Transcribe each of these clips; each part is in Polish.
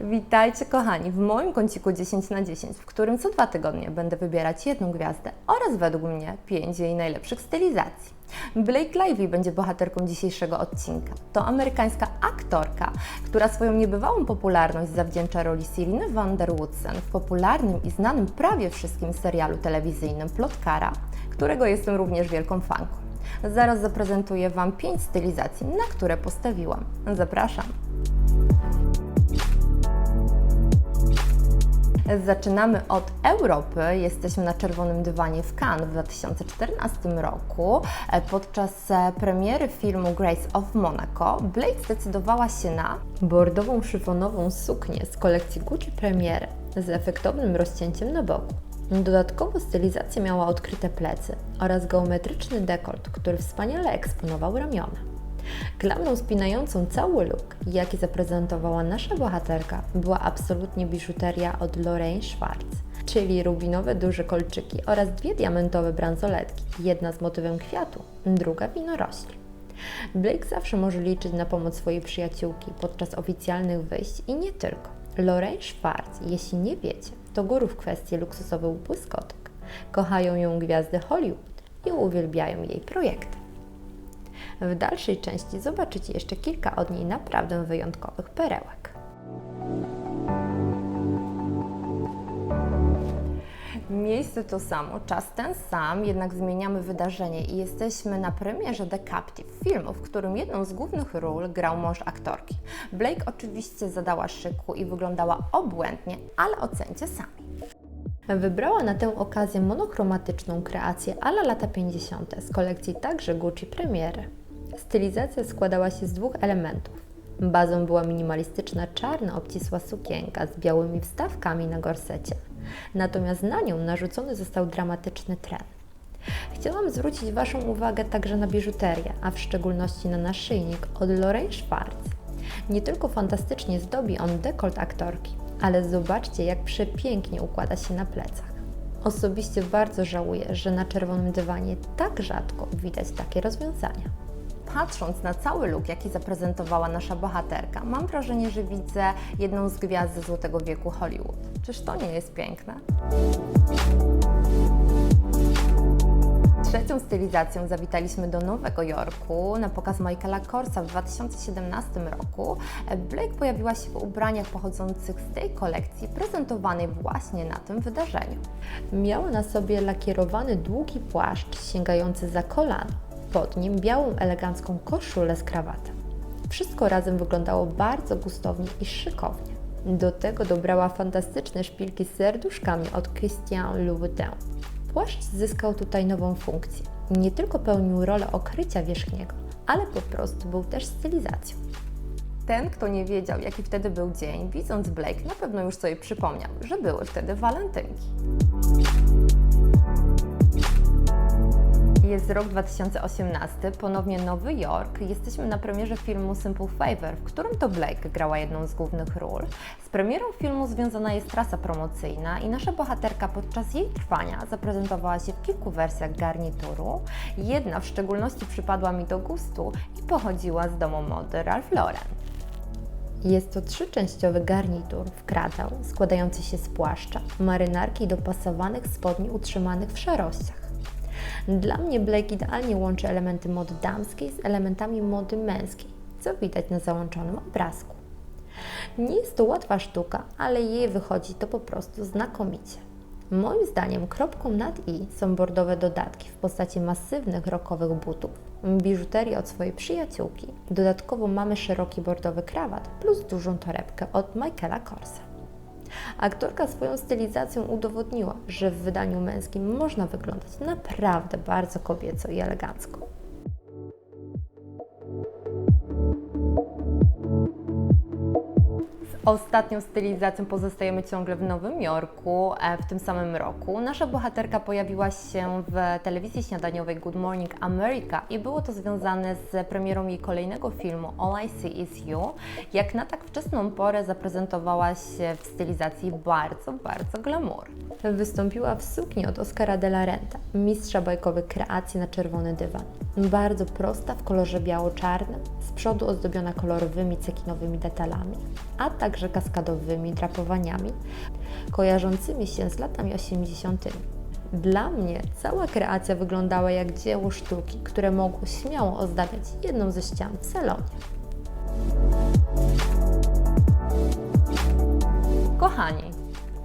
Witajcie kochani w moim kąciku 10 na 10, w którym co dwa tygodnie będę wybierać jedną gwiazdę oraz według mnie pięć jej najlepszych stylizacji. Blake Lively będzie bohaterką dzisiejszego odcinka. To amerykańska aktorka, która swoją niebywałą popularność zawdzięcza roli Cyriny van der Woodsen w popularnym i znanym prawie wszystkim serialu telewizyjnym Plotkara, którego jestem również wielką fanką. Zaraz zaprezentuję Wam pięć stylizacji, na które postawiłam. Zapraszam! Zaczynamy od Europy. Jesteśmy na czerwonym dywanie w Cannes w 2014 roku. E, Podczas e, premiery filmu Grace of Monaco Blake zdecydowała się na bordową szyfonową suknię z kolekcji Gucci Premiere z efektownym rozcięciem na boku. Dodatkowo stylizacja miała odkryte plecy oraz geometryczny dekolt, który wspaniale eksponował ramiona. Klamrą spinającą cały look, jaki zaprezentowała nasza bohaterka, była absolutnie biżuteria od Lorraine Schwartz, czyli rubinowe duże kolczyki oraz dwie diamentowe bransoletki, jedna z motywem kwiatu, druga winorośli. Blake zawsze może liczyć na pomoc swojej przyjaciółki podczas oficjalnych wyjść i nie tylko. Lorraine Schwartz, jeśli nie wiecie, to guru w kwestii luksusowych błyskotek. Kochają ją gwiazdy Hollywood i uwielbiają jej projekty. W dalszej części zobaczycie jeszcze kilka od niej naprawdę wyjątkowych perełek. Miejsce to samo, czas ten sam, jednak zmieniamy wydarzenie i jesteśmy na premierze The Captive, filmu, w którym jedną z głównych ról grał mąż aktorki. Blake oczywiście zadała szyku i wyglądała obłędnie, ale ocencie sami. Wybrała na tę okazję monochromatyczną kreację ala lata 50. z kolekcji także Gucci Premiere. Stylizacja składała się z dwóch elementów. Bazą była minimalistyczna czarna obcisła sukienka z białymi wstawkami na gorsecie, natomiast na nią narzucony został dramatyczny tren. Chciałam zwrócić Waszą uwagę także na biżuterię, a w szczególności na naszyjnik od Lorraine Schwartz. Nie tylko fantastycznie zdobi on dekolt aktorki, ale zobaczcie, jak przepięknie układa się na plecach. Osobiście bardzo żałuję, że na czerwonym dywanie tak rzadko widać takie rozwiązania. Patrząc na cały look, jaki zaprezentowała nasza bohaterka, mam wrażenie, że widzę jedną z gwiazd ze złotego wieku Hollywood. Czyż to nie jest piękne? Trzecią stylizacją zawitaliśmy do Nowego Jorku na pokaz Michaela Korsa w 2017 roku. Blake pojawiła się w ubraniach pochodzących z tej kolekcji, prezentowanej właśnie na tym wydarzeniu. Miała na sobie lakierowany długi płaszcz sięgający za kolano, białą elegancką koszulę z krawatem. Wszystko razem wyglądało bardzo gustownie i szykownie. Do tego dobrała fantastyczne szpilki z serduszkami od Christian Louboutin. Płaszcz zyskał tutaj nową funkcję. Nie tylko pełnił rolę okrycia wierzchniego, ale po prostu był też stylizacją. Ten, kto nie wiedział, jaki wtedy był dzień, widząc Blake, na pewno już sobie przypomniał, że były wtedy walentynki. Jest rok 2018, ponownie Nowy Jork. Jesteśmy na premierze filmu Simple Favor, w którym to Blake grała jedną z głównych ról. Z premierą filmu związana jest trasa promocyjna i nasza bohaterka podczas jej trwania zaprezentowała się w kilku wersjach garnituru. Jedna w szczególności przypadła mi do gustu i pochodziła z domu mody Ralph Lauren. Jest to trzyczęściowy garnitur w kratę składający się z płaszcza, marynarki i dopasowanych spodni utrzymanych w szarościach. Dla mnie Blake idealnie łączy elementy mody damskiej z elementami mody męskiej, co widać na załączonym obrazku. Nie jest to łatwa sztuka, ale jej wychodzi to po prostu znakomicie. Moim zdaniem kropką nad i są bordowe dodatki w postaci masywnych rokowych butów, biżuterii od swojej przyjaciółki. Dodatkowo mamy szeroki bordowy krawat plus dużą torebkę od Michaela Korsa. Aktorka swoją stylizacją udowodniła, że w wydaniu męskim można wyglądać naprawdę bardzo kobieco i elegancko. Ostatnią stylizacją pozostajemy ciągle w Nowym Jorku e, w tym samym roku. Nasza bohaterka pojawiła się w telewizji śniadaniowej Good Morning America i było to związane z premierą jej kolejnego filmu All I See Is You. Jak na tak wczesną porę zaprezentowała się w stylizacji bardzo, bardzo glamour. Wystąpiła w sukni od Oscara de la Renta, mistrza bajkowych kreacji na czerwony dywan. Bardzo prosta w kolorze biało-czarnym, z przodu ozdobiona kolorowymi cekinowymi detalami, a także także kaskadowymi drapowaniami, kojarzącymi się z latami 80. Dla mnie cała kreacja wyglądała jak dzieło sztuki, które mogło śmiało ozdabiać jedną ze ścian w salonie.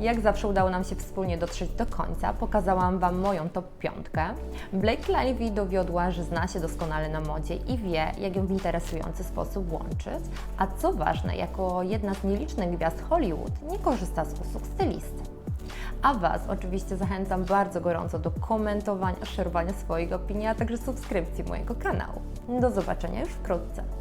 Jak zawsze udało nam się wspólnie dotrzeć do końca. Pokazałam Wam moją top piątkę. Blake Lively dowiodła, że zna się doskonale na modzie i wie, jak ją w interesujący sposób łączyć. A co ważne, jako jedna z nielicznych gwiazd Hollywood nie korzysta z usług stylisty. A Was oczywiście zachęcam bardzo gorąco do komentowania, szerowania swoich opinii, a także subskrypcji mojego kanału. Do zobaczenia już wkrótce.